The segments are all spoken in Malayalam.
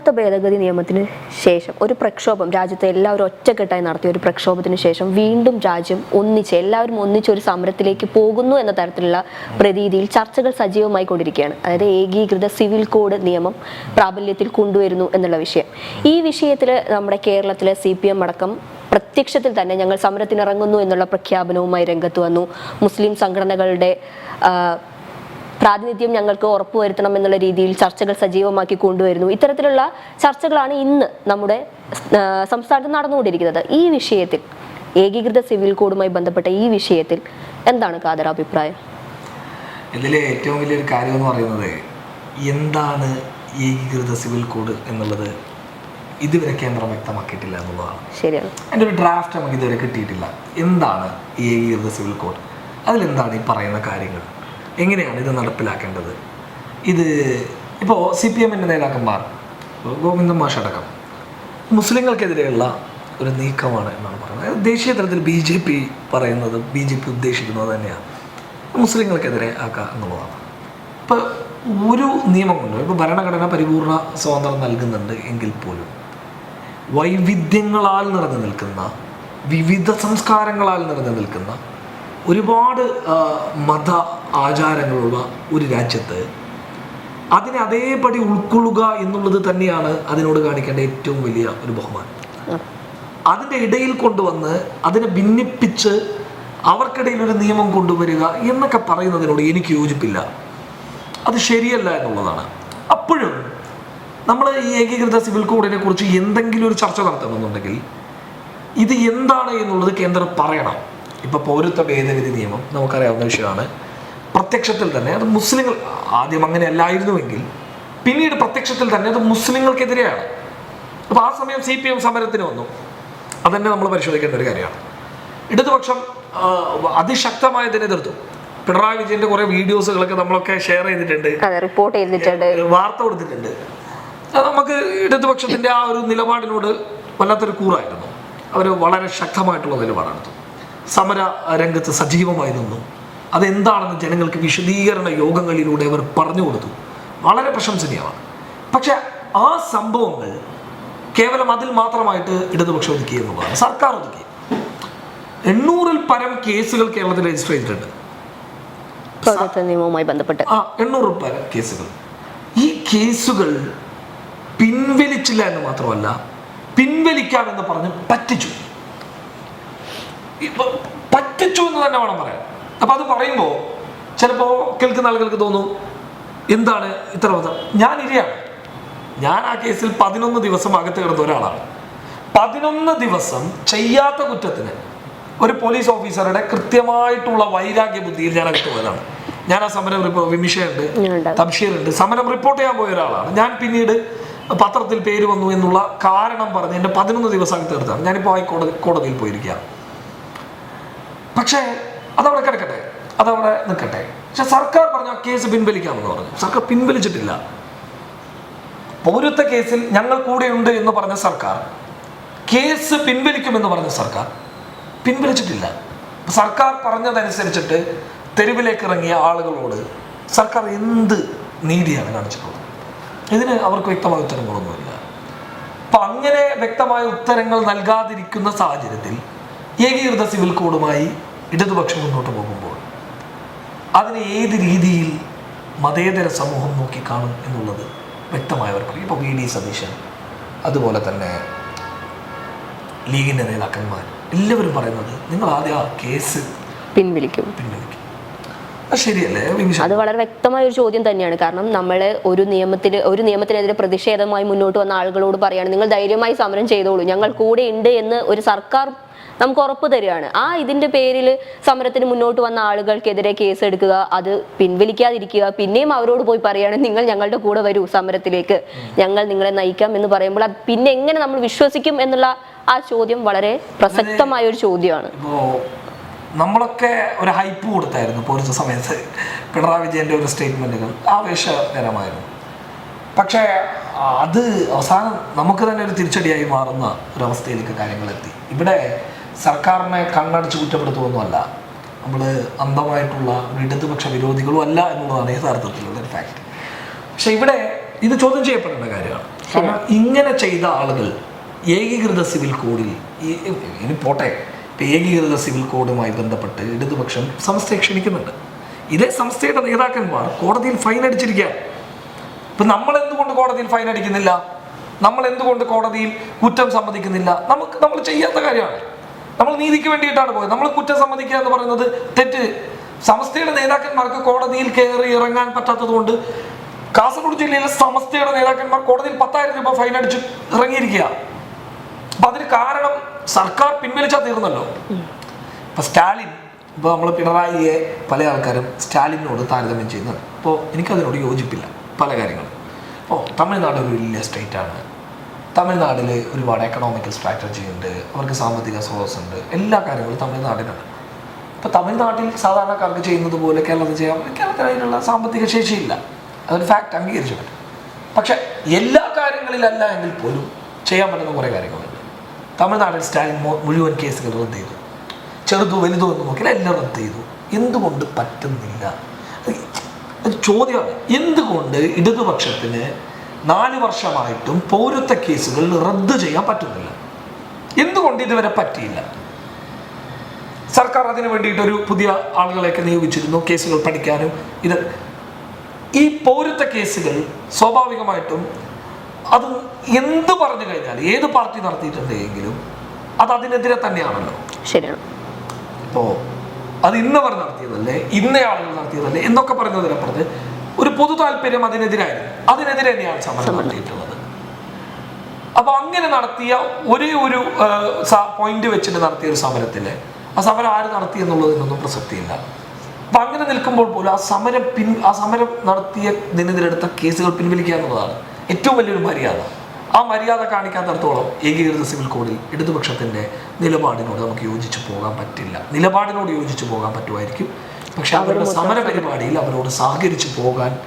പൗരത്വ ഭേദഗതി നിയമത്തിന് ശേഷം ഒരു പ്രക്ഷോഭം രാജ്യത്തെ എല്ലാവരും ഒറ്റക്കെട്ടായി നടത്തിയ ഒരു പ്രക്ഷോഭത്തിന് ശേഷം വീണ്ടും രാജ്യം ഒന്നിച്ച് എല്ലാവരും ഒന്നിച്ച് ഒരു സമരത്തിലേക്ക് പോകുന്നു എന്ന തരത്തിലുള്ള പ്രതീതിയിൽ ചർച്ചകൾ സജീവമായി കൊണ്ടിരിക്കുകയാണ്. അതായത് ഏകീകൃത സിവിൽ കോഡ് നിയമം പ്രാബല്യത്തിൽ കൊണ്ടുവരുന്നു എന്നുള്ള വിഷയം. ഈ വിഷയത്തിൽ നമ്മുടെ കേരളത്തിലെ സി പി എം അടക്കം പ്രത്യക്ഷത്തിൽ തന്നെ ഞങ്ങൾ സമരത്തിനിറങ്ങുന്നു എന്നുള്ള പ്രഖ്യാപനവുമായി രംഗത്ത് വന്നു. മുസ്ലിം സംഘടനകളുടെ പ്രാതിനിധ്യം ഞങ്ങൾക്ക് ഉറപ്പുവരുത്തണം എന്നുള്ള രീതിയിൽ ചർച്ചകൾ സജീവമാക്കി കൊണ്ടുവരുന്നു. ഇത്തരത്തിലുള്ള ചർച്ചകളാണ് ഇന്ന് നമ്മുടെ സംസ്ഥാനത്ത് നടന്നുകൊണ്ടിരിക്കുന്നത്. ഈ വിഷയത്തിൽ ഏകീകൃത സിവിൽ കോഡുമായി ബന്ധപ്പെട്ട ഈ വിഷയത്തിൽ എന്താണ് കാതർ അഭിപ്രായം? ഇതിലെ ഏറ്റവും വലിയൊരു കാര്യം എന്ന് പറയുന്നത് എന്താണ് ഏകീകൃത സിവിൽ കോഡ് എന്നുള്ളത് ഇതുവരെ കേന്ദ്രം വ്യക്തമാക്കിയിട്ടില്ല എന്നുള്ളതാണ്. ശരിയാണ്. എന്റെ ഒരു ഡ്രാഫ്റ്റ് നമുക്ക് ഇതുവരെ കിട്ടിയിട്ടില്ല. എന്താണ് ഏകീകൃത സിവിൽ കോഡ്? അതിലെന്താണ് ഈ പറയുന്ന കാര്യങ്ങൾ? എങ്ങനെയാണ് ഇത് നടപ്പിലാക്കേണ്ടത്? ഇത് ഇപ്പോൾ സി പി എമ്മിന്റെ നേതാക്കന്മാർ ഗോവിന്ദ മാഷ് അടക്കം മുസ്ലിങ്ങൾക്കെതിരെയുള്ള ഒരു നീക്കമാണ് എന്നാണ് പറയുന്നത്. ദേശീയ തലത്തിൽ ബി ജെ പി പറയുന്നത് ബി ജെ പി ഉദ്ദേശിക്കുന്നത് തന്നെയാണ്. മുസ്ലിങ്ങൾക്കെതിരെ ആക്കുക എന്നുള്ളതാണ്. ഇപ്പോൾ ഒരു നിയമം കൊണ്ട് ഇപ്പോൾ ഭരണഘടന പരിപൂർണ സ്വാതന്ത്ര്യം നൽകുന്നുണ്ട് എങ്കിൽ പോലും വൈവിധ്യങ്ങളാൽ നിറഞ്ഞു നിൽക്കുന്ന വിവിധ സംസ്കാരങ്ങളാൽ നിറഞ്ഞു നിൽക്കുന്ന ഒരുപാട് മത ആചാരങ്ങളുള്ള ഒരു രാജ്യത്ത് അതിനെ അതേപടി ഉൾക്കൊള്ളുക എന്നുള്ളത് തന്നെയാണ് അതിനോട് കാണിക്കേണ്ട ഏറ്റവും വലിയ ഒരു ബഹുമാനം. അതിന്റെ ഇടയിൽ കൊണ്ടുവന്ന് അതിനെ ഭിന്നിപ്പിച്ച് അവർക്കിടയിൽ ഒരു നിയമം കൊണ്ടുവരിക എന്നൊക്കെ പറയുന്നതിനോട് എനിക്ക് യോജിപ്പില്ല. അത് ശരിയല്ല എന്നുള്ളതാണ്. അപ്പോഴും നമ്മൾ ഈ ഏകീകൃത സിവിൽ കോഡിനെ കുറിച്ച് എന്തെങ്കിലും ഒരു ചർച്ച നടത്തണമെന്നുണ്ടെങ്കിൽ ഇത് എന്താണ് എന്നുള്ളത് കേന്ദ്രം പറയണം. ഇപ്പൊ പൗരത്വ ഭേദഗതി നിയമം നമുക്കറിയാവുന്ന വിഷയമാണ്. പ്രത്യക്ഷത്തിൽ തന്നെ അത് മുസ്ലിങ്ങൾ ആദ്യം അങ്ങനെ അല്ലായിരുന്നുവെങ്കിൽ പിന്നീട് പ്രത്യക്ഷത്തിൽ തന്നെ അത് മുസ്ലിങ്ങൾക്കെതിരെയാണ്. അപ്പോൾ ആ സമയം സി പി എം സമരത്തിന് വന്നു. അതന്നെ നമ്മൾ പരിശോധിക്കേണ്ട ഒരു കാര്യമാണ്. ഇടതുപക്ഷം അതിശക്തമായ എതിർത്തു. പിണറായി വിജയന്റെ കുറെ വീഡിയോസുകളൊക്കെ നമ്മളൊക്കെ ഷെയർ ചെയ്തിട്ടുണ്ട്. റിപ്പോർട്ട് ചെയ്തിട്ടുണ്ട്. വാർത്ത കൊടുത്തിട്ടുണ്ട്. അത് നമുക്ക് ഇടതുപക്ഷത്തിന്റെ ആ ഒരു നിലപാടിനോട് വല്ലാത്തൊരു കൂറായിരുന്നു. അവർ വളരെ ശക്തമായിട്ടുള്ള നിലപാടെടുത്തു സമര രംഗത്ത് സജീവമായി നിന്നു അതെന്താണെന്ന് ജനങ്ങൾക്ക് വിശദീകരണ യോഗങ്ങളിലൂടെ അവർ പറഞ്ഞു കൊടുത്തു. വളരെ പ്രശംസനീയമാണ്. പക്ഷെ ആ സംഭവങ്ങൾ കേവലം അതിൽ മാത്രമായിട്ട് ഇടതുപക്ഷം ഒതുക്കി എന്നുള്ളതാണ്. സർക്കാർ ഒതുക്കി. എണ്ണൂറിൽ പരം കേസുകൾ കേരളത്തിൽ രജിസ്റ്റർ ചെയ്തിട്ടുണ്ട്. നിയമവുമായി ബന്ധപ്പെട്ട്. ആ എണ്ണൂറ് പരം കേസുകൾ. ഈ കേസുകൾ പിൻവലിച്ചില്ല എന്ന് മാത്രമല്ല പിൻവലിക്കാമെന്ന് പറഞ്ഞ് പറ്റിച്ചു. പറ്റിച്ചു എന്ന് തന്നെ വേണം പറയാൻ. അപ്പൊ അത് പറയുമ്പോൾ ചിലപ്പോ കേൾക്കുന്ന ആളുകൾക്ക് തോന്നും എന്താണ് ഇത്ര വധം ഞാൻ ഇരയാണ്. ഞാൻ ആ കേസിൽ പതിനൊന്ന് ദിവസം അകത്ത് കിടന്ന ഒരാളാണ്. പതിനൊന്ന് ദിവസം ചെയ്യാത്ത കുറ്റത്തിന് ഒരു പോലീസ് ഓഫീസറുടെ കൃത്യമായിട്ടുള്ള വൈരാഗ്യ ബുദ്ധിയിൽ ഞാൻ അകത്ത് പോയതാണ്. ഞാൻ ആ സമരം റിപ്പോർട്ട് വിമിഷയുണ്ട്. തബ്ഷീറുണ്ട് സമരം റിപ്പോർട്ട് ചെയ്യാൻ പോയ ഒരാളാണ്. ഞാൻ പിന്നീട് പത്രത്തിൽ പേര് വന്നു എന്നുള്ള കാരണം പറഞ്ഞ് എന്റെ പതിനൊന്ന് ദിവസം അകത്ത് എടുത്താണ് ഞാനിപ്പോൾ ഹൈക്കോടതി കോടതിയിൽ പോയിരിക്കുകയാണ്. പക്ഷേ അതവിടെ കിടക്കട്ടെ അതവിടെ നിൽക്കട്ടെ. പക്ഷെ സർക്കാർ പറഞ്ഞ കേസ് പിൻവലിക്കാമെന്ന് പറഞ്ഞു. സർക്കാർ പിൻവലിച്ചിട്ടില്ല. പൗരത്വ കേസിൽ ഞങ്ങൾ കൂടെയുണ്ട് എന്ന് പറഞ്ഞ സർക്കാർ കേസ് പിൻവലിക്കുമെന്ന് പറഞ്ഞ സർക്കാർ പിൻവലിച്ചിട്ടില്ല. സർക്കാർ പറഞ്ഞതനുസരിച്ചിട്ട് തെരുവിലേക്ക് ഇറങ്ങിയ ആളുകളോട് സർക്കാർ എന്ത് നീതിയാണ് കാണിച്ചിട്ടുള്ളത്? ഇതിന് അവർക്ക് വ്യക്തമായ ഉത്തരങ്ങളൊന്നുമില്ല. അപ്പൊ അങ്ങനെ വ്യക്തമായ ഉത്തരങ്ങൾ നൽകാതിരിക്കുന്ന സാഹചര്യത്തിൽ ഏകീകൃത സിവിൽ കോഡുമായി ഇടതുപക്ഷം മുന്നോട്ട് പോകുമ്പോൾ അതിനെ ഏത് രീതിയിൽ മതേതര സമൂഹം നോക്കിക്കാണും എന്നുള്ളത് വ്യക്തമായവർക്ക് ഇപ്പോൾ വി ഡി സതീശൻ അതുപോലെ തന്നെ ലീഗിന്റെ നേതാക്കന്മാർ എല്ലാവരും പറയുന്നത് നിങ്ങൾ ആദ്യം ആ കേസ് പിൻവലിക്കും. പിൻവലിക്കും. അത് വളരെ വ്യക്തമായ ഒരു ചോദ്യം തന്നെയാണ്. കാരണം നമ്മൾ ഒരു നിയമത്തിന് ഒരു നിയമത്തിനെതിരെ പ്രതിഷേധമായി മുന്നോട്ട് വന്ന ആളുകളോട് പറയാണ് നിങ്ങൾ ധൈര്യമായി സമരം ചെയ്തോളൂ. ഞങ്ങൾ കൂടെ ഉണ്ട് എന്ന് ഒരു സർക്കാർ നമുക്ക് ഉറപ്പ് തരികയാണ്. ആ ഇതിന്റെ പേരിൽ സമരത്തിന് മുന്നോട്ട് വന്ന ആളുകൾക്കെതിരെ കേസ് എടുക്കുക അത് പിൻവലിക്കാതിരിക്കുക പിന്നെയും അവരോട് പോയി പറയുകയാണ് നിങ്ങൾ ഞങ്ങളുടെ കൂടെ വരൂ സമരത്തിലേക്ക്. ഞങ്ങൾ നിങ്ങളെ നയിക്കാം എന്ന് പറയുമ്പോൾ അത് പിന്നെ എങ്ങനെ നമ്മൾ വിശ്വസിക്കും എന്നുള്ള ആ ചോദ്യം വളരെ പ്രസക്തമായ ഒരു ചോദ്യമാണ്. നമ്മളൊക്കെ ഒരു ഹൈപ്പ് കൊടുത്തായിരുന്നു പോലീസ് സമയത്ത് പിണറായി വിജയന്റെ ഒരു സ്റ്റേറ്റ്മെന്റുകൾ ആവേശകരമായിരുന്നു. പക്ഷേ അത് അവസാനം നമുക്ക് തന്നെ ഒരു തിരിച്ചടിയായി മാറുന്ന ഒരവസ്ഥയിലേക്ക് കാര്യങ്ങൾ എത്തി. ഇവിടെ സർക്കാരിനെ കണ്ണടച്ച് കുറ്റപ്പെടുത്തുമെന്നല്ല നമ്മൾ അന്ധമായിട്ടുള്ള ഒരു ഇടതുപക്ഷ വിരോധികളും അല്ല എന്നുള്ളതാണ് യഥാർത്ഥത്തിലുള്ള ഒരു ഫാക്ട് പക്ഷെ ഇവിടെ ഇത് ചോദ്യം ചെയ്യപ്പെടേണ്ട കാര്യമാണ്. കാരണം ഇങ്ങനെ ചെയ്ത ആളുകൾ ഏകീകൃത സിവിൽ കോഡിൽ ഇനി പോട്ടെ. ഇപ്പം ഏകീകൃത സിവിൽ കോഡുമായി ബന്ധപ്പെട്ട് ഇടതുപക്ഷം സംസ്ഥയെ ക്ഷണിക്കുന്നുണ്ട്. ഇതേ സംസ്ഥയുടെ നേതാക്കന്മാർ കോടതിയിൽ ഫൈൻ അടിച്ചിരിക്കുകയാണ്. ഇപ്പം നമ്മൾ എന്തുകൊണ്ട് കോടതിയിൽ ഫൈൻ അടിക്കുന്നില്ല? നമ്മൾ എന്തുകൊണ്ട് കോടതിയിൽ കുറ്റം സമ്മതിക്കുന്നില്ല? നമുക്ക് നമ്മൾ ചെയ്യാത്ത കാര്യമാണ്. നമ്മൾ നീതിക്ക് വേണ്ടിയിട്ടാണ് പോയത്. നമ്മൾ കുറ്റം സമ്മതിക്കുക എന്ന് പറയുന്നത് തെറ്റ്. സമസ്തയുടെ നേതാക്കന്മാർക്ക് കോടതിയിൽ കയറി ഇറങ്ങാൻ പറ്റാത്തത് കൊണ്ട് കാസർഗോഡ് ജില്ലയിലെ സമസ്തയുടെ നേതാക്കന്മാർ കോടതിയിൽ പത്തായിരം രൂപ ഫൈൻ അടിച്ച് ഇറങ്ങിയിരിക്കുക. അപ്പൊ അതിന് കാരണം സർക്കാർ പിൻവലിച്ചാൽ തീർന്നല്ലോ. ഇപ്പൊ സ്റ്റാലിൻ ഇപ്പൊ നമ്മൾ പിണറായിയെ പല ആൾക്കാരും സ്റ്റാലിനോട് താരതമ്യം ചെയ്യുന്നുണ്ട് അപ്പോൾ എനിക്കതിനോട് യോജിപ്പില്ല പല കാര്യങ്ങളും. ഓ തമിഴ്നാട് ഒരു വലിയ സ്റ്റേറ്റ് ആണ്. തമിഴ്നാട്ടിൽ ഒരുപാട് എക്കണോമിക്കൽ സ്ട്രാറ്റജി ഉണ്ട് അവർക്ക് സാമ്പത്തിക സ്രോതസ് ഉണ്ട് എല്ലാ കാര്യങ്ങളും തമിഴ്നാടിനാണ്. ഇപ്പോൾ തമിഴ്നാട്ടിൽ സാധാരണക്കാർക്ക് ചെയ്യുന്നത് പോലെ കേരളത്തിൽ ചെയ്യാൻ കേരളത്തിൽ അതിനുള്ള സാമ്പത്തിക ശേഷിയില്ല. അതൊരു ഫാക്റ്റ് അംഗീകരിച്ചു പറ്റും. പക്ഷെ എല്ലാ കാര്യങ്ങളിലല്ല എങ്കിൽ പോലും ചെയ്യാൻ പറ്റുന്ന കുറേ കാര്യങ്ങളുണ്ട്. തമിഴ്നാട്ടിൽ സ്റ്റാലിൻ മുഴുവൻ കേസുകൾ റദ്ദ് ചെയ്തു. ചെറുതോ വലുതോ എന്ന് നോക്കിയാൽ എല്ലാം റദ്ദ് ചെയ്തു. എന്തുകൊണ്ട് പറ്റുന്നില്ല? ചോദ്യമാണ്. എന്തുകൊണ്ട് ഇടതുപക്ഷത്തിന് നാല് വർഷമായിട്ടും പൗരത്വ കേസുകൾ റദ്ദ് ചെയ്യാൻ പറ്റുന്നില്ല. എന്തുകൊണ്ട് ഇതുവരെ പറ്റിയില്ല? സർക്കാർ അതിനു വേണ്ടിയിട്ട് ഒരു പുതിയ ആളുകളെയൊക്കെ നിയോഗിച്ചിരുന്നു കേസുകൾ പഠിക്കാനും ഇത്. ഈ പൗരത്വ കേസുകൾ സ്വാഭാവികമായിട്ടും അത് എന്ത് പറഞ്ഞു കഴിഞ്ഞാൽ ഏത് പാർട്ടി നടത്തിയിട്ടുണ്ടെങ്കിലും അത് അതിനെതിരെ തന്നെയാണല്ലോ. ശരിയാണ്. ഇപ്പോ അത് ഇന്നവർ നടത്തിയതല്ലേ? ഇന്നയാളുകൾ ആളുകൾ നടത്തിയതല്ലേ? എന്നൊക്കെ പറഞ്ഞതിനപ്പുറത്ത് ഒരു പൊതു താല്പര്യം അതിനെതിരായിരുന്നു. അതിനെതിരെ തന്നെയാണ് സമരം നടത്തിയിട്ടുള്ളത്. അപ്പൊ അങ്ങനെ നടത്തിയ ഒരേ ഒരു പോയിന്റ് വെച്ചിട്ട് നടത്തിയ ഒരു സമരത്തിൽ ആ സമരം ആര് നടത്തി എന്നുള്ളതിനൊന്നും പ്രസക്തിയില്ല. അപ്പൊ അങ്ങനെ നിൽക്കുമ്പോൾ പോലും ആ സമരം പിൻ ആ സമരം നടത്തിയ ദിനത്തിലെടുത്ത കേസുകൾ പിൻവലിക്കുക എന്നുള്ളതാണ് ഏറ്റവും വലിയൊരു മര്യാദ. ആ മര്യാദ കാണിക്കാത്തടത്തോളം ഏകീകൃത സിവിൽ കോഡിൽ ഇടതുപക്ഷത്തിന്റെ നിലപാടിനോട് നമുക്ക് യോജിച്ച് പോകാൻ പറ്റില്ല. നിലപാടിനോട് യോജിച്ച് പോകാൻ പറ്റുമായിരിക്കും. പക്ഷെ അവരുടെ സമര പരിപാടിയിൽ അവരോട് സഹകരിച്ചു പോകാൻ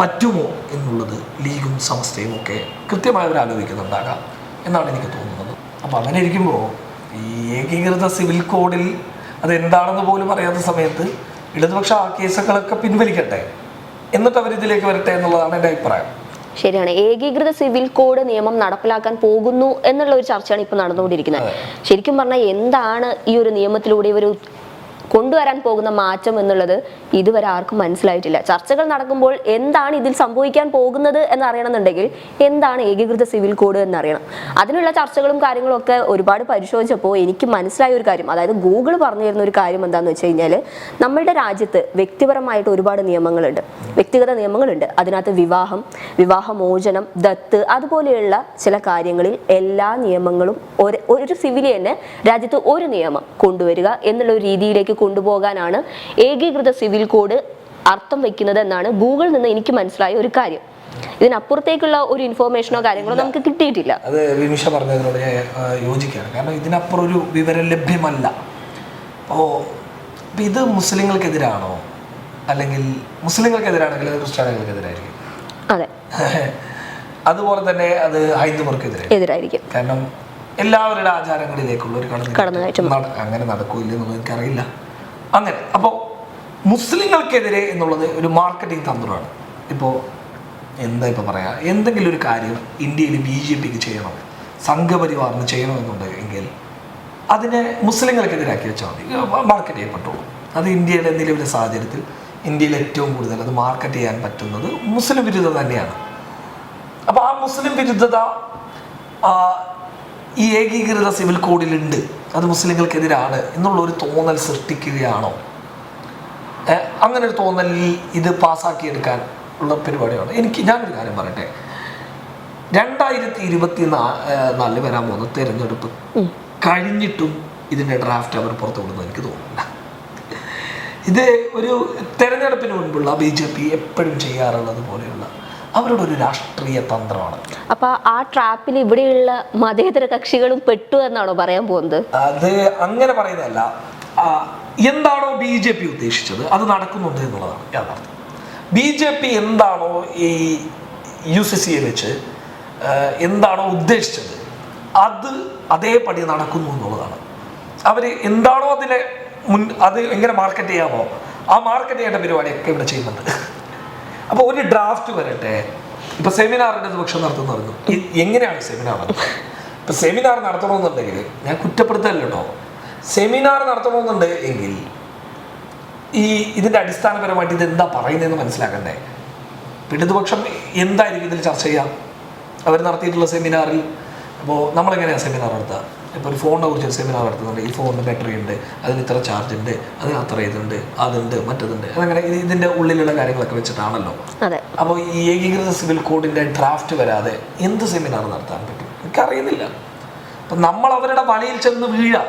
പറ്റുമോ എന്നുള്ളത് ലീഗും സമസ്തയും ഒക്കെ കൃത്യമായി അവർ ആലോചിക്കുന്നുണ്ടാകാം എന്നാണ് എനിക്ക് തോന്നുന്നത്. അപ്പോൾ അങ്ങനെ ഇരിക്കുമ്പോൾ ഈ ഏകീകൃത സിവിൽ കോഡിൽ അതെന്താണെന്ന് പോലും അറിയാത്ത സമയത്ത് ഇടതുപക്ഷം ആ കേസുകളൊക്കെ പിൻവലിക്കട്ടെ. എന്നിട്ട് അവരിതിലേക്ക് വരട്ടെ എന്നുള്ളതാണ് എന്റെ അഭിപ്രായം. ശരിയാണ്. ഏകീകൃത സിവിൽ കോഡ് നിയമം നടപ്പിലാക്കാൻ പോകുന്നു എന്നുള്ള ഒരു ചർച്ചയാണ് ഇപ്പോൾ നടന്നുകൊണ്ടിരിക്കുന്നത്. ശരിക്കും പറഞ്ഞാൽ എന്താണ് ഈ ഒരു നിയമത്തിലൂടെ ഇവർ കൊണ്ടുവരാൻ പോകുന്ന മാറ്റം എന്നുള്ളത് ഇതുവരെ ആർക്കും മനസ്സിലായിട്ടില്ല. ചർച്ചകൾ നടക്കുമ്പോൾ എന്താണ് ഇതിൽ സംഭവിക്കാൻ പോകുന്നത് എന്നറിയണമെന്നുണ്ടെങ്കിൽ എന്താണ് ഏകീകൃത സിവിൽ കോഡ് എന്നറിയണം. അതിനുള്ള ചർച്ചകളും കാര്യങ്ങളും ഒക്കെ ഒരുപാട് പരിശോധിച്ചപ്പോൾ എനിക്ക് മനസ്സിലായ ഒരു കാര്യം അതായത് ഗൂഗിൾ പറഞ്ഞു തരുന്ന ഒരു കാര്യം എന്താണെന്ന് വെച്ച് കഴിഞ്ഞാൽ നമ്മളുടെ രാജ്യത്ത് വ്യക്തിപരമായിട്ട് ഒരുപാട് നിയമങ്ങളുണ്ട്. വ്യക്തിഗത നിയമങ്ങളുണ്ട്. അതിനകത്ത് വിവാഹം വിവാഹമോചനം ദത്ത് അതുപോലെയുള്ള ചില കാര്യങ്ങളിൽ എല്ലാ നിയമങ്ങളും ഒരു ഒരു സിവിലിയന് രാജ്യത്ത് ഒരു നിയമം കൊണ്ടുവരിക എന്നുള്ള രീതിയിലേക്ക് കൊണ്ടുപോകാനാണ് ഏകീകൃത സിവിൽ കോഡ് അർത്ഥം വെക്കുന്നത് എന്നാണ് ഗൂഗിളിൽ നിന്ന് എനിക്ക് മനസ്സിലായ ഒരു കാര്യം. ഇതിനപ്പുറത്തേക്കുള്ള ഒരു ഇൻഫോർമേഷനോ കാര്യങ്ങളോ നമുക്ക് കിട്ടിയിട്ടില്ല. അത് വിമിഷ പറഞ്ഞതിനോട് ഞാൻ യോജിക്കുകയാണ്. കാരണം ഇതിനപ്പുറം ഒരു വിവരം ലഭ്യമല്ല. അപ്പോൾ ഇത് മുസ്ലിങ്ങൾക്കെതിരാണോ? അല്ലെങ്കിൽ മുസ്ലിങ്ങൾക്കെതിരാണെങ്കിൽ അത് ക്രിസ്ത്യാനികൾക്കെതിരായിരിക്കും. അതെ. അതുപോലെ തന്നെ അത് ഹൈന്ദവർക്കെതിരെ എതിരായിരിക്കും. കാരണം എല്ലാവരുടെ ആചാരങ്ങളിലേക്കുള്ള ഒരു കടന്നു. അങ്ങനെ നടക്കൂല്ല എന്നുള്ളത് എനിക്കറിയില്ല. അങ്ങനെ. അപ്പോൾ മുസ്ലിങ്ങൾക്കെതിരെ എന്നുള്ളത് ഒരു മാർക്കറ്റിംഗ് തന്ത്രമാണ്. ഇപ്പോൾ എന്താ ഇപ്പോൾ പറയുക എന്തെങ്കിലും ഒരു കാര്യം ഇന്ത്യയിൽ ബി ജെ പിക്ക് ചെയ്യണം സംഘപരിവാറിന് ചെയ്യണമെന്നുണ്ടെങ്കിൽ അതിനെ മുസ്ലിങ്ങൾക്കെതിരാക്കി വെച്ചാൽ മതി. മാർക്കറ്റ് ചെയ്യപ്പെട്ടുള്ളൂ അത് ഇന്ത്യയിലെ നിലവിലെ സാഹചര്യത്തിൽ ഇന്ത്യയിൽ ഏറ്റവും കൂടുതൽ അത് മാർക്കറ്റ് ചെയ്യാൻ പറ്റുന്നത് മുസ്ലിം വിരുദ്ധത തന്നെയാണ്. അപ്പോൾ ആ മുസ്ലിം വിരുദ്ധത ഈ ഏകീകൃത സിവിൽ കോഡിലുണ്ട്. അത് മുസ്ലിങ്ങൾക്കെതിരാണ് എന്നുള്ള ഒരു തോന്നൽ സൃഷ്ടിക്കുകയാണോ? അങ്ങനെ ഒരു തോന്നലിൽ ഇത് പാസ്സാക്കിയെടുക്കാൻ ഉള്ള പരിപാടിയാണ്? എനിക്ക് ഞാനൊരു കാര്യം പറയട്ടെ. രണ്ടായിരത്തി ഇരുപത്തി നാലിൽ വരാൻ പോകുന്ന തെരഞ്ഞെടുപ്പ് കഴിഞ്ഞിട്ടും ഇതിന്റെ ഡ്രാഫ്റ്റ് അവർ പുറത്തു വിടുന്നു എനിക്ക് തോന്നുന്നില്ല. ഇത് ഒരു തെരഞ്ഞെടുപ്പിന് മുൻപുള്ള ബി ജെ പി എപ്പോഴും ചെയ്യാറുള്ളത് പോലെയുള്ള അവരുടെ ഒരു രാഷ്ട്രീയ തന്ത്രമാണ്. അപ്പൊ ആ ട്രാപ്പിൽ ഇവിടെയുള്ള മതേതര കക്ഷികളും പെട്ടു എന്നാണോ പറയാൻ പോകുന്നത്? അത് അങ്ങനെ പറയുന്നതല്ല. എന്താണോ ബി ജെ പി ഉദ്ദേശിച്ചത് അത് നടക്കുന്നുണ്ട് എന്നുള്ളതാണ് യാഥാർത്ഥ്യം. ബി ജെ പി എന്താണോ ഈ യു സി സിയെ വെച്ച് എന്താണോ ഉദ്ദേശിച്ചത് അത് അതേപടി നടക്കുന്നു എന്നുള്ളതാണ്. അവർ എന്താണോ അതിനെ മുൻ അത് എങ്ങനെ മാർക്കറ്റ് ചെയ്യാമോ ആ മാർക്കറ്റ് ചെയ്യേണ്ട പരിപാടിയൊക്കെ ഇവിടെ ചെയ്യുന്നുണ്ട്. അപ്പോൾ ഒരു ഡ്രാഫ്റ്റ് വരട്ടെ. ഇപ്പൊ സെമിനാറിന്റെ പക്ഷം നടത്തുന്ന പറഞ്ഞു. എങ്ങനെയാണ് സെമിനാർ ഇപ്പൊ സെമിനാർ നടത്തണമെന്നുണ്ടെങ്കിൽ ഞാൻ കുറ്റപ്പെടുത്തല്ലോ സെമിനാർ നടത്തണമെന്നുണ്ട് എങ്കിൽ ഈ ഇതിന്റെ അടിസ്ഥാനപരമായിട്ട് ഇത് എന്താ പറയുന്നതെന്ന് മനസ്സിലാക്കണ്ടേ? ഇടതുപക്ഷം എന്തായിരിക്കും ഇതിൽ ചർച്ച ചെയ്യാം? അവർ നടത്തിയിട്ടുള്ള സെമിനാറിൽ അപ്പോൾ നമ്മളെങ്ങനെയാണ് സെമിനാർ നടത്തുക ഇപ്പോൾ ഒരു ഫോണിനെ കുറിച്ച് ഒരു സെമിനാർ നടത്തുന്നുണ്ട്. ഈ ഫോണിന് ബാറ്ററി ഉണ്ട് അതിന് ഇത്ര ചാർജ് ഉണ്ട് അതിന് അത്ര ഇതുണ്ട് അതുണ്ട് മറ്റതുണ്ട്. അതങ്ങനെ ഇത് ഇതിന്റെ ഉള്ളിലുള്ള കാര്യങ്ങളൊക്കെ വെച്ചിട്ടാണല്ലോ. അതെ. അപ്പോൾ ഈ ഏകീകൃത സിവിൽ കോഡിന്റെ ഡ്രാഫ്റ്റ് വരാതെ എന്ത് സെമിനാർ നടത്താൻ പറ്റും? എനിക്കറിയുന്നില്ല. അപ്പം നമ്മൾ അവരുടെ വലയിൽ ചെന്ന് വീഴാം.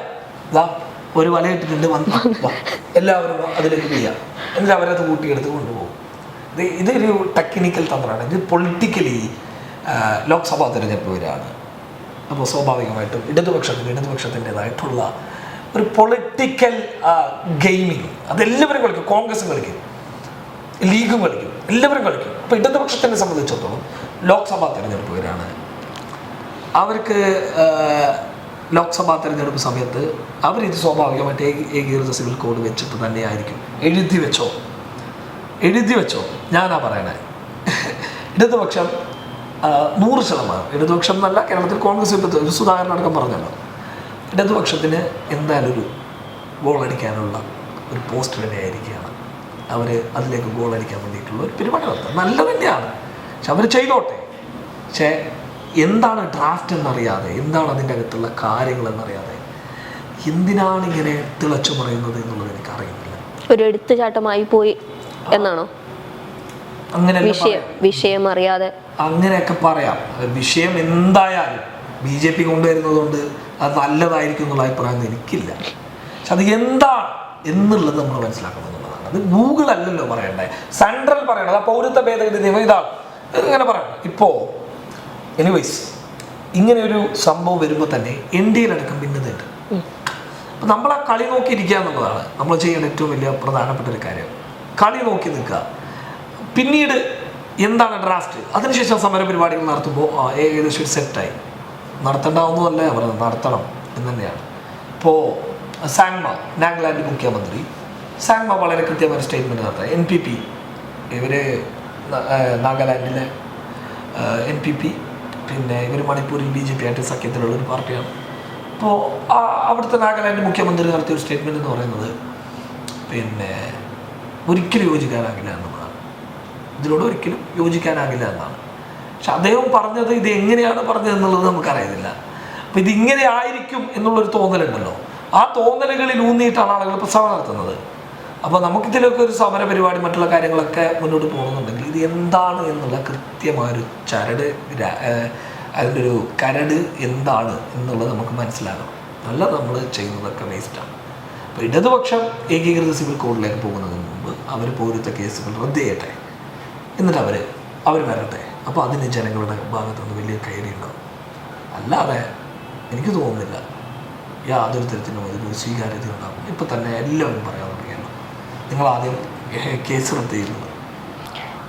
ഇതാ ഒരു വലയിട്ടിട്ടുണ്ട് വന്ന്. എല്ലാവരും അതിലേക്ക് വീഴാം. എന്നിട്ട് അവരത് കൂട്ടിയെടുത്ത് കൊണ്ടുപോകും. ഇത് ഇതൊരു ടെക്നിക്കൽ തന്ത്രമാണ്. ഇത് പൊളിറ്റിക്കലി ലോക്സഭാ തിരഞ്ഞെടുപ്പ് വരികയാണ് അപ്പോൾ സ്വാഭാവികമായിട്ടും ഇടതുപക്ഷത്തിന് ഇടതുപക്ഷത്തിന്റെതായിട്ടുള്ള ഒരു പൊളിറ്റിക്കൽ ഗെയിമിങ് അതെല്ലാവരും കളിക്കും. കോൺഗ്രസും കളിക്കും. ലീഗും കളിക്കും. എല്ലാവരും കളിക്കും. അപ്പോൾ ഇടതുപക്ഷത്തിനെ സംബന്ധിച്ചിടത്തോളം ലോക്സഭാ തിരഞ്ഞെടുപ്പ് വരികയാണ് അവർക്ക് ലോക്സഭാ തിരഞ്ഞെടുപ്പ് സമയത്ത് അവരിത് സ്വാഭാവികമായിട്ട് ഏകീ- ഏകീകൃത സിവിൽ കോഡ് വെച്ചിട്ട് തന്നെയായിരിക്കും. എഴുതി വെച്ചോ? എഴുതി വെച്ചോ? ഞാനാ പറയണേ. ഇടതുപക്ഷം നൂറ് ശതമാനം. ഇടതുപക്ഷം എന്നല്ല കേരളത്തിൽ കോൺഗ്രസ് ഇപ്പോൾ ഒരു സുധാകരൻ അടക്കം പറഞ്ഞല്ലോ. ഇടതുപക്ഷത്തിന് എന്തായാലും ഒരു ഗോൾ അടിക്കാനുള്ള ഒരു പോസ്റ്റ് തന്നെയായിരിക്കുകയാണ് അവർ അതിലേക്ക് ഗോൾ അടിക്കാൻ വേണ്ടിയിട്ടുള്ള ഒരു പരിപാടി നടത്തുക. നല്ല തന്നെയാണ്. പക്ഷെ അവർ ചെയ്തോട്ടെ. പക്ഷേ എന്താണ് ഡ്രാഫ്റ്റ് എന്നറിയാതെ എന്താണ് അതിന്റെ അകത്തുള്ള കാര്യങ്ങൾ എന്നറിയാതെ എന്തിനാണ് ഇങ്ങനെ തിളച്ചു പറയുന്നത് എന്നുള്ളത് എനിക്ക് അറിയുന്നില്ല. ഒരു എടുത്തുചാട്ടമായി പോയി എന്നാണോ? അങ്ങനെ വിഷയം വിഷയം അറിയാതെ. അങ്ങനെയൊക്കെ പറയാം. വിഷയം എന്തായാലും ബി ജെ പി കൊണ്ടുവരുന്നതുകൊണ്ട് അത് നല്ലതായിരിക്കും എന്നുള്ള അഭിപ്രായം എനിക്കില്ല. പക്ഷെ അത് എന്താണ് എന്നുള്ളത് നമ്മൾ മനസ്സിലാക്കണം എന്നുള്ളതാണ്. അത് ഗൂഗിൾ അല്ലല്ലോ പറയണ്ടേ. സെൻട്രൽ പറയണത് ആ പൗരത്വ ഭേദഗതി നിയമം ഇതാണ് ഇങ്ങനെ പറയണം. ഇപ്പോ എനിവൈസ് ഇങ്ങനെ ഒരു സംഭവം വരുമ്പോൾ തന്നെ എയിലടക്കം ഭിന്നതയുണ്ട്. അപ്പം നമ്മൾ ആ കളി നോക്കിയിരിക്കുക എന്നുള്ളതാണ്. നമ്മൾ ചെയ്യേണ്ട ഏറ്റവും വലിയ പ്രധാനപ്പെട്ട ഒരു കാര്യം. കളി നോക്കി നിൽക്കുക. പിന്നീട് എന്താണ് ഡ്രാഫ്റ്റ് അതിനുശേഷം സമര പരിപാടികൾ നടത്തുമ്പോൾ ഏകദേശം സെറ്റായി നടത്തേണ്ടാവുന്നതല്ല? പറഞ്ഞത് നടത്തണം എന്ന് തന്നെയാണ്. ഇപ്പോൾ സാങ്മ നാഗാലാൻഡ് മുഖ്യമന്ത്രി. സാങ്മ വളരെ കൃത്യമായ സ്റ്റേറ്റ്മെന്റ് നടത്തുക എൻ പി പി ഇവർ നാഗാലാൻഡിലെ എൻ പി പി പിന്നെ ഇവർ മണിപ്പൂരിൽ ബി ജെ പി ആയിട്ട് സഖ്യത്തിലുള്ള ഒരു പാർട്ടിയാണ്. അപ്പോൾ അവിടുത്തെ നാഗാലാൻഡ് മുഖ്യമന്ത്രി നടത്തിയ ഒരു സ്റ്റേറ്റ്മെന്റ് എന്ന് പറയുന്നത് പിന്നെ ഒരിക്കലും യോജിക്കാനാകില്ല എന്നുള്ളതാണ് ഇതിനോട് ഒരിക്കലും യോജിക്കാനാകില്ല എന്നാണ്. പക്ഷെ അദ്ദേഹം പറഞ്ഞത് ഇത് എങ്ങനെയാണ് പറഞ്ഞത് എന്നുള്ളത് നമുക്കറിയുന്നില്ല അപ്പം ഇതിങ്ങനെ ആയിരിക്കും എന്നുള്ളൊരു തോന്നലുണ്ടല്ലോ. ആ തോന്നലുകളിൽ ഊന്നിയിട്ടാണ് ആളുകൾ പ്രസ്താവന നടത്തുന്നത്. അപ്പോൾ നമുക്കിതിലൊക്കെ ഒരു സമര പരിപാടി മറ്റുള്ള കാര്യങ്ങളൊക്കെ മുന്നോട്ട് പോകുന്നുണ്ടെങ്കിൽ ഇത് എന്താണ് എന്നുള്ള കൃത്യമായൊരു ചരട് അതിന്റെ ഒരു കരട് എന്താണ് എന്നുള്ളത് നമുക്ക് മനസ്സിലാകണം. നല്ല നമ്മൾ ചെയ്യുന്നതൊക്കെ വേസ്റ്റാണ് അപ്പോൾ ഇടതുപക്ഷം ഏകീകൃത സിവിൽ കോഡിലേക്ക് പോകുന്നതിന് മുമ്പ് അവർ പൗരത്വ കേസുകൾ റദ്ദ് ചെയ്യട്ടെ. എന്നിട്ട് അവർ അവർ വരട്ടെ. അപ്പോൾ അതിന് ജനങ്ങളുടെ ഭാഗത്തുനിന്ന് വലിയ കയറി ഉണ്ടാവും അല്ലാതെ എനിക്ക് തോന്നുന്നില്ല യാതൊരു തരത്തിലും അതിനൊരു സ്വീകാര്യത ഉണ്ടാകും ഇപ്പം തന്നെ എല്ലാവരും പറയാൻ തുടങ്ങിയല്ലോ നിങ്ങൾ ആദ്യം കേസ് റദ്ദ് ചെയ്യുന്നത്.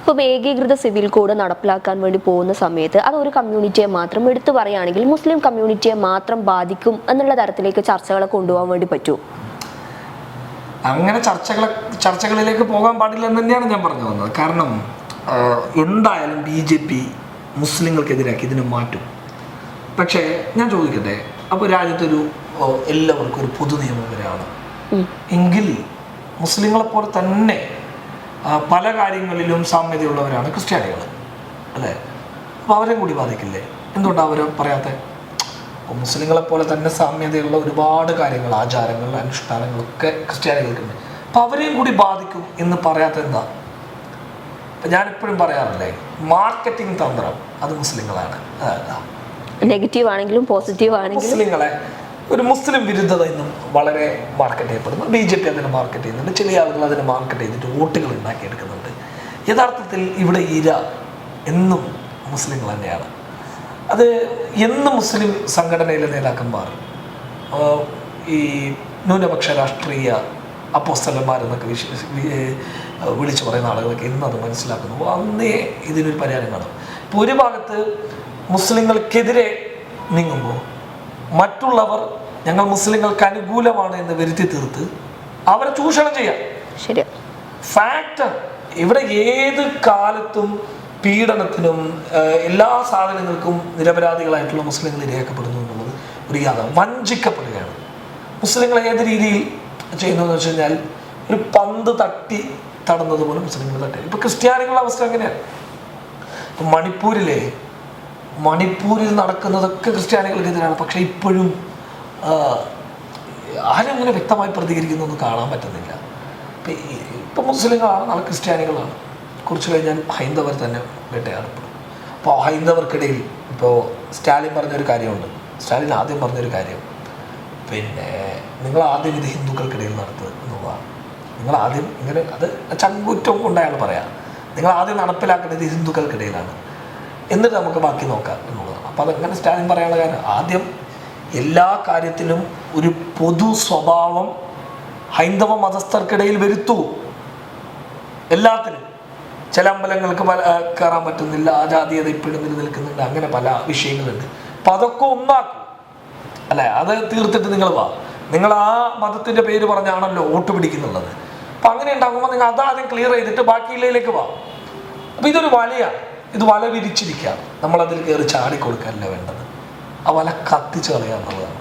ഇപ്പം ഏകീകൃത സിവിൽ കോഡ് നടപ്പിലാക്കാൻ വേണ്ടി പോകുന്ന സമയത്ത് അത് ഒരു കമ്മ്യൂണിറ്റിയെ മാത്രം എടുത്തു പറയുകയാണെങ്കിൽ മുസ്ലിം കമ്മ്യൂണിറ്റിയെ മാത്രം ബാധിക്കും എന്നുള്ള തരത്തിലേക്ക് ചർച്ചകളെ കൊണ്ടുപോകാൻ വേണ്ടി പറ്റൂ. അങ്ങനെ ചർച്ചകളെ ചർച്ചകളിലേക്ക് പോകാൻ പാടില്ല എന്ന് തന്നെയാണ് ഞാൻ പറഞ്ഞു വന്നത്. കാരണം എന്തായാലും ബി ജെ പി മുസ്ലിങ്ങൾക്കെതിരാക്കി ഇതിനെ മാറ്റും. പക്ഷേ ഞാൻ ചോദിക്കട്ടെ അപ്പോൾ രാജ്യത്തൊരു എല്ലാവർക്കും ഒരു പൊതു നിയമം വരെയാണ് എങ്കിൽ മുസ്ലിങ്ങളെപ്പോലെ തന്നെ പല കാര്യങ്ങളിലും സാമ്യതയുള്ളവരാണ് ക്രിസ്ത്യാനികൾ അല്ലേ? അപ്പോൾ അവരെയും കൂടി ബാധിക്കില്ലേ? എന്തുകൊണ്ടാണ് അവർ പറയാത്ത? അപ്പോൾ മുസ്ലിങ്ങളെ പോലെ തന്നെ സാമ്യതയുള്ള ഒരുപാട് കാര്യങ്ങൾ ആചാരങ്ങൾ അനുഷ്ഠാനങ്ങളൊക്കെ ക്രിസ്ത്യാനികൾക്കുണ്ട്. അപ്പോൾ അവരെയും കൂടി ബാധിക്കും എന്ന് പറയാത്ത എന്താ? ഞാനെപ്പോഴും പറയാറില്ലേ മാർക്കറ്റിംഗ് തന്ത്രം അത് മുസ്ലിങ്ങളാണ്. നെഗറ്റീവ് ആണെങ്കിലും പോസിറ്റീവ് ആണെങ്കിലും മുസ്ലിങ്ങളെ ഒരു മുസ്ലിം വിരുദ്ധത ഇന്നും വളരെ മാർക്കറ്റ് ചെയ്യപ്പെടുന്നു. ബി ജെ പി അതിനെ മാർക്കറ്റ് ചെയ്യുന്നുണ്ട്. ചില ആളുകൾ അതിനെ മാർക്കറ്റ് ചെയ്തിട്ട് വോട്ടുകൾ ഉണ്ടാക്കി ഉണ്ടാക്കിയെടുക്കുന്നുണ്ട്. യഥാർത്ഥത്തിൽ ഇവിടെ ഇര എന്നും മുസ്ലിങ്ങൾ തന്നെയാണ്. അത് എന്നും മുസ്ലിം സംഘടനയിലെ നേതാക്കന്മാർ ഈ ന്യൂനപക്ഷ രാഷ്ട്രീയ അപ്പോസ്തലന്മാരെന്നൊക്കെ വിശ വിളിച്ചു പറയുന്ന ആളുകളൊക്കെ ഇന്ന് അത് മനസ്സിലാക്കുന്നു. അന്നേ ഇതിനൊരു പരിഹാരം കാണും. ഇപ്പോൾ ഒരു ഭാഗത്ത് മുസ്ലിങ്ങൾക്കെതിരെ നീങ്ങുമ്പോൾ മറ്റുള്ളവർ ഞങ്ങൾ മുസ്ലിങ്ങൾക്ക് അനുകൂലമാണ് എന്ന് വരുത്തി തീർത്ത് അവരെ ചൂഷണം ചെയ്യാം. ശരി ഫാക്ട് ഇവിടെ ഏത് കാലത്തും പീഡനത്തിനും എല്ലാ സാധനങ്ങൾക്കും നിരപരാധികളായിട്ടുള്ള മുസ്ലിങ്ങൾ ഇരയാക്കപ്പെടുന്നു എന്നുള്ളത് ഒരു യാഥാർത്ഥ്യം. വഞ്ചിക്കപ്പെടുകയാണ്. മുസ്ലിങ്ങൾ ഏത് രീതിയിൽ ചെയ്യുന്നതെന്ന് വെച്ച് കഴിഞ്ഞാൽ ഒരു പന്ത് തട്ടി തടന്നത് പോലും മുസ്ലിങ്ങൾ തട്ടി. ഇപ്പൊ ക്രിസ്ത്യാനികളുടെ അവസ്ഥ എങ്ങനെയാണ്? ഇപ്പൊ മണിപ്പൂരിലെ മണിപ്പൂരിൽ നടക്കുന്നതൊക്കെ ക്രിസ്ത്യാനികൾക്കെതിരാണ് പക്ഷെ ഇപ്പോഴും ആരും അങ്ങനെ വ്യക്തമായി പ്രതികരിക്കുന്നൊന്നും കാണാൻ പറ്റുന്നില്ല. ഇപ്പം മുസ്ലിങ്ങളാണ് നാളെ ക്രിസ്ത്യാനികളാണ്. കുറച്ച് കഴിഞ്ഞാൽ ഹൈന്ദവർ തന്നെ വേട്ടയാടപ്പെടും. അപ്പോൾ ഹൈന്ദവർക്കിടയിൽ ഇപ്പോൾ സ്റ്റാലിൻ പറഞ്ഞൊരു കാര്യമുണ്ട്. സ്റ്റാലിൻ ആദ്യം പറഞ്ഞൊരു കാര്യം പിന്നെ നിങ്ങൾ ആദ്യം ഇത് ഹിന്ദുക്കൾക്കിടയിൽ നടത്തുക എന്നുള്ളതാണ്. നിങ്ങൾ ആദ്യം ഇങ്ങനെ അത് ചങ്കുറ്റം കൊണ്ട് അയാൾ പറയാം. നിങ്ങൾ ആദ്യം നടപ്പിലാക്കേണ്ടത് ഹിന്ദുക്കൾക്കിടയിലാണ്. എന്നിട്ട് നമുക്ക് ബാക്കി നോക്കാം എന്നുള്ളതാണ് അപ്പോൾ അതങ്ങനെ സ്റ്റാലിൻ പറയാനുള്ള കാര്യം ആദ്യം എല്ലാ കാര്യത്തിലും ഒരു പൊതു സ്വഭാവം ഹൈന്ദവ മതസ്ഥർക്കിടയിൽ വരുത്തൂ. എല്ലാത്തിനും ചില അമ്പലങ്ങൾക്ക് പല കയറാൻ പറ്റുന്നില്ല ആ ജാതീയത ഇപ്പോഴും നിലനിൽക്കുന്നുണ്ട് അങ്ങനെ പല വിഷയങ്ങളുണ്ട്. അപ്പം അതൊക്കെ ഒന്നാക്കും. അല്ലെ? അത് തീർത്തിട്ട് നിങ്ങൾ വാ. നിങ്ങൾ ആ മതത്തിന്റെ പേര് പറഞ്ഞാണല്ലോ വോട്ട് പിടിക്കുന്നുള്ളത്. അപ്പൊ അങ്ങനെ ഉണ്ടാകുമ്പോൾ നിങ്ങൾ അതാദ്യം ക്ലിയർ ചെയ്തിട്ട് ബാക്കിയിലേക്ക് വാ. അപ്പൊ ഇതൊരു വലയാണ്. ഇത് വല വിരിച്ചിരിക്കുകയാണ്. നമ്മൾ അതിൽ കയറി ചാടി കൊടുക്കാനല്ല വേണ്ടത്? ആ വല കത്തിച്ച് കളയാന്നുള്ളതാണ്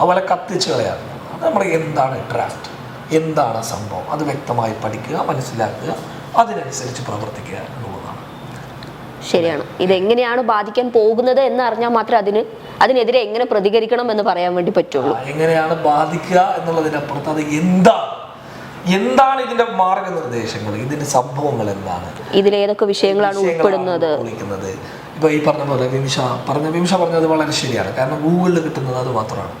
ആ വല കത്തിച്ച് കളയാന്നുള്ളതാണ് അത് നമ്മൾ എന്താണ് ഡ്രാഫ്റ്റ് എന്താണ് സംഭവം? അത് വ്യക്തമായി പഠിക്കുക മനസ്സിലാക്കുക അതിനനുസരിച്ച് പ്രവർത്തിക്കുക എന്നുള്ളതാണ്. ശരിയാണ്. ഇതെങ്ങനെയാണ് ബാധിക്കാൻ പോകുന്നത് എന്ന് അറിഞ്ഞാൽ മാത്രമേ അതിന് അതിനെതിരെ എങ്ങനെ പ്രതികരിക്കണം എന്ന് പറയാൻ വേണ്ടി പറ്റുള്ളൂ. എങ്ങനെയാണ് ബാധിക്കുക എന്നുള്ളതിനപ്പുറത്ത് അത് എന്താ എന്താണ് ഇതിന്റെ മാർഗനിർദ്ദേശങ്ങൾ? ഇതിന്റെ സംഭവങ്ങൾ എന്താണ്? ഇതിലേതൊക്കെ വിഷയങ്ങളാണ് ഉൾപ്പെടുന്നത്? ഇപ്പൊ ഈ പറഞ്ഞ പോലെ വിമിഷ പറഞ്ഞ വിമിഷ പറഞ്ഞത് വളരെ ശരിയാണ്. കാരണം ഗൂഗിളിൽ കിട്ടുന്നത് അത് മാത്രമാണ്.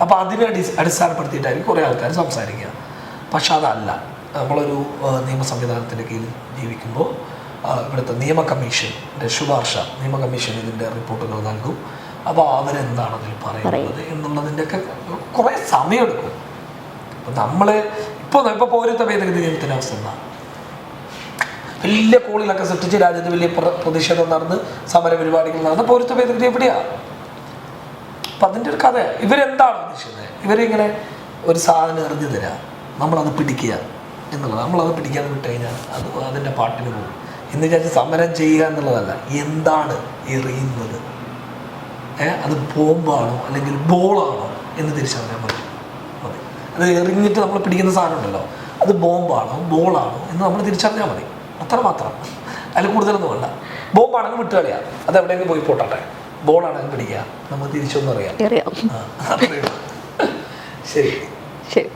അപ്പൊ അതിനെ അടി- അടിസ്ഥാനപ്പെടുത്തിയിട്ടായിരിക്കും കുറെ ആൾക്കാർ സംസാരിക്കുക. പക്ഷെ അതല്ല. നമ്മളൊരു നിയമ സംവിധാനത്തിന്റെ കീഴിൽ ജീവിക്കുമ്പോൾ ഇവിടുത്തെ നിയമ കമ്മീഷന്റെ ശുപാർശ നിയമ കമ്മീഷൻ ഇതിന്റെ റിപ്പോർട്ടുകൾ നൽകും. അപ്പോൾ അവരെന്താണ് അതിൽ പറയുന്നത് എന്നുള്ളതിന്റെയൊക്കെ കുറേ സമയമെടുക്കും. അപ്പം നമ്മൾ ഇപ്പോൾ ഇപ്പോൾ പൗരത്വ ഭേദഗതി നിയമത്തിന്റെ അവസ്ഥ എന്താ വലിയ കോളിലൊക്കെ സൃഷ്ടിച്ച് രാജ്യത്ത് വലിയ പ്ര- പ്രതിഷേധം നടന്ന് സമര പരിപാടികൾ നടന്ന് പൗരത്വ ഭേദഗതി എവിടെയാണ് അപ്പം അതിന്റെ ഒരു കഥ ഇവരെന്താണ് ഉദ്ദേശിക്കുന്നത്? ഇവരിങ്ങനെ ഒരു സാധനം എറിഞ്ഞു തരാം. നമ്മളത് പിടിക്കുക എന്നുള്ളത്. നമ്മളത് പിടിക്കാതെ വിട്ട് കഴിഞ്ഞാൽ അത് അതിന്റെ പാട്ടിന് പോകും. എന്ന് വിചാരിച്ച് സമരം ചെയ്യുക എന്നുള്ളതല്ല. എന്താണ് എറിയുന്നത്? ഏ? അത് ബോംബാണോ അല്ലെങ്കിൽ ബോളാണോ എന്ന് തിരിച്ചറിയാൻ മതി. മതി. അത് എറിഞ്ഞിട്ട് നമ്മൾ പിടിക്കുന്ന സാധനം ഉണ്ടല്ലോ. അത് ബോംബാണോ ബോളാണോ എന്ന് നമ്മൾ തിരിച്ചറിഞ്ഞാൽ മതി. അത്ര മാത്രം അതിൽ കൂടുതലൊന്നും വേണ്ട. ബോംബാണെങ്കിൽ വിട്ടുകളയാ അത് എവിടെയെങ്കിലും പോയി പോട്ടെ ബോളാണെങ്കിൽ പിടിക്കുക. നമുക്ക് തിരിച്ചൊന്നും അറിയാം. അറിയാം. ശരി. ശരി.